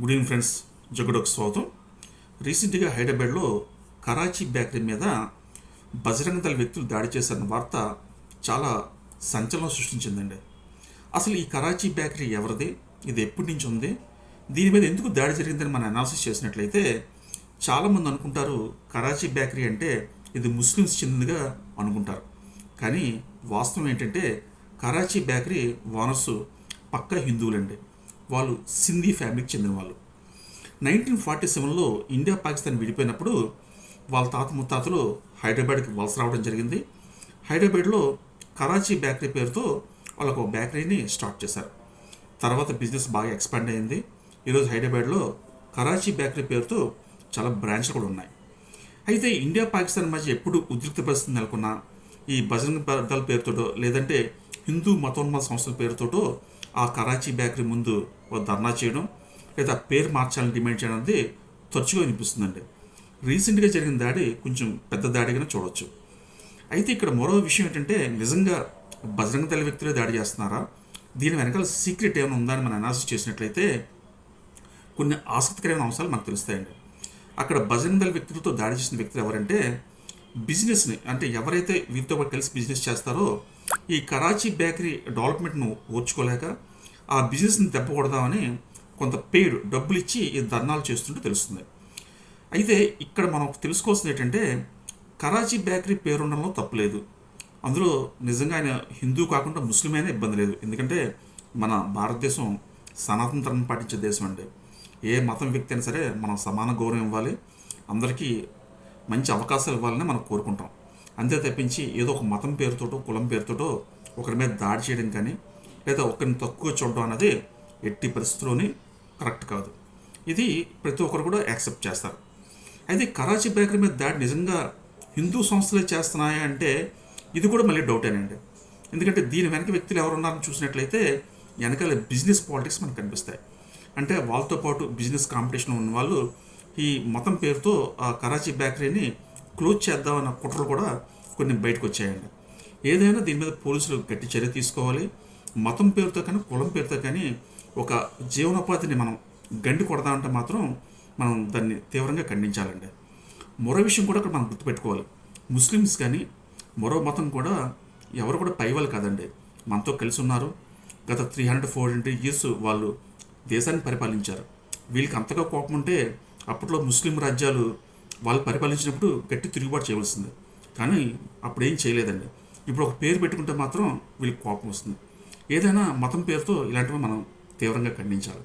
Good evening friends జగుడకు స్వాగతం. రీసెంట్గా హైదరాబాద్లో కరాచీ బేకరీ మీద బజరంగ దళ వ్యక్తులు దాడి చేశారన్న వార్త చాలా సంచలనం సృష్టించిందండి. అసలు ఈ కరాచీ బేకరీ ఎవరిది? ఇది ఎప్పటి నుంచి ఉంది? దీని మీద ఎందుకు దాడి జరిగిందని మనం అనాలిసిస్ చేసినట్లయితే చాలామంది అనుకుంటారు కరాచీ బేకరీ అంటే ఇది ముస్లిమ్స్ చెందినదిగా అనుకుంటారు. కానీ వాస్తవం ఏంటంటే కరాచీ బేకరీ ఓనర్సు పక్కా హిందువులండి. వాళ్ళు సింధీ ఫ్యామిలీకి చెందిన వాళ్ళు నైన్టీన్ ఫార్టీ సెవెన్లో ఇండియా పాకిస్తాన్ విడిపోయినప్పుడు వాళ్ళ తాత ముత్తాతలు హైదరాబాద్కి వలస రావడం జరిగింది. హైదరాబాద్లో కరాచీ బేకరీ పేరుతో వాళ్ళకు ఒక బేకరీని స్టార్ట్ చేశారు. తర్వాత బిజినెస్ బాగా ఎక్స్పాండ్ అయింది. ఈరోజు హైదరాబాద్లో కరాచీ బేకరీ పేరుతో చాలా బ్రాంచ్లు కూడా ఉన్నాయి. అయితే ఇండియా పాకిస్తాన్ మధ్య ఎప్పుడు ఉద్రిక్త పరిస్థితి నెలకొన్నా ఈ బజరంగ దళ పేరుతోటో లేదంటే హిందూ మతోన్మాద సంస్థల పేరుతోటో ఆ కరాచీ బేకరీ ముందు ఓ ధర్నా చేయడం లేదా పేరు మార్చాలని డిమాండ్ చేయడం అనేది తరచుగా వినిపిస్తుందండి. రీసెంట్గా జరిగిన దాడి కొంచెం పెద్ద దాడిగానే చూడవచ్చు అయితే ఇక్కడ మరో విషయం ఏంటంటే నిజంగా బజరంగ దళ వ్యక్తులే దాడి చేస్తున్నారా? దీని వెనకాల సీక్రెట్ ఏమైనా ఉందా అని మనం అనాలిసిస్ చేసినట్లయితే కొన్ని ఆసక్తికరమైన అంశాలు మనకు తెలుస్తాయండి. అక్కడ బజరంగ దళ వ్యక్తులతో దాడి చేసిన వ్యక్తులు ఎవరంటే బిజినెస్ని అంటే ఎవరైతే వీరితో పాటు కలిసి బిజినెస్ చేస్తారో ఈ కరాచీ బేకరీ డెవలప్మెంట్ను ఓర్చుకోలేక ఆ బిజినెస్ని దెబ్బకొడదామని కొంత పెయిడ్ డబ్బులు ఇచ్చి ఈ ధర్నాలు చేస్తుంటే తెలుస్తుంది. అయితే ఇక్కడ మనం తెలుసుకోవాల్సింది ఏంటంటే కరాచీ బేకరీ పేరుండడంలో తప్పులేదు. అందులో నిజంగా ఆయన హిందూ కాకుండా ముస్లిం అయినా ఇబ్బంది లేదు. ఎందుకంటే మన భారతదేశం సనాతన ధర్మం పాటించే దేశం అండి. ఏ మతం వ్యక్తి అయినా సరే మనం సమాన గౌరవం ఇవ్వాలి. అందరికీ మంచి అవకాశాలు ఇవ్వాలని మనం కోరుకుంటాం. అంతే తప్పించి ఏదో ఒక మతం పేరుతోటో కులం పేరుతోటో ఒకరి మీద దాడి చేయడం కానీ లేదా ఒకరిని తక్కువ చూడడం అనేది ఎట్టి పరిస్థితుల్లోని కరెక్ట్ కాదు. ఇది ప్రతి ఒక్కరు కూడా యాక్సెప్ట్ చేస్తారు. అయితే కరాచీ బేకరీ మీద దాడి నిజంగా హిందూ సంస్థలే చేస్తున్నాయా అంటే ఇది కూడా మళ్ళీ డౌటేనండి ఎందుకంటే దీని వెనక వ్యక్తులు ఎవరు ఉన్నారని చూసినట్లయితే వెనకాల బిజినెస్ పాలిటిక్స్ మనకు కనిపిస్తాయి. అంటే వాళ్ళతో పాటు బిజినెస్ కాంపిటీషన్ ఉన్న వాళ్ళు ఈ మతం పేరుతో ఆ కరాచీ బేకరీని క్లోజ్ చేద్దామన్న కుట్రలు కూడా కొన్ని బయటకు వచ్చాయండి. ఏదైనా దీని మీద పోలీసులు గట్టి చర్య తీసుకోవాలి. మతం పేరుతో కానీ కులం పేరుతో కానీ ఒక జీవనోపాధిని మనం గండి కొడదామంటే మాత్రం మనం దాన్ని తీవ్రంగా ఖండించాలండి. మరో విషయం కూడా ఇక్కడ మనం గుర్తుపెట్టుకోవాలి. ముస్లిమ్స్ కానీ మరో మతం కూడా ఎవరు కూడా పైవాళ్ళు కాదండి. మనతో కలిసి ఉన్నారు. గత three hundred four hundred years వాళ్ళు దేశాన్ని పరిపాలించారు. వీళ్ళకి అంతగా కోపం ఉంటే అప్పట్లో ముస్లిం రాజ్యాలు వాళ్ళు పరిపాలించినప్పుడు గట్టి తిరుగుబాటు చేయవలసింది. కానీ అప్పుడు ఏం చేయలేదండి. ఇప్పుడు ఒక పేరు పెట్టుకుంటే మాత్రం వీళ్ళకి కోపం వస్తుంది. ఏదైనా మతం పేరుతో ఇలాంటివి మనం తీవ్రంగా ఖండించాలి.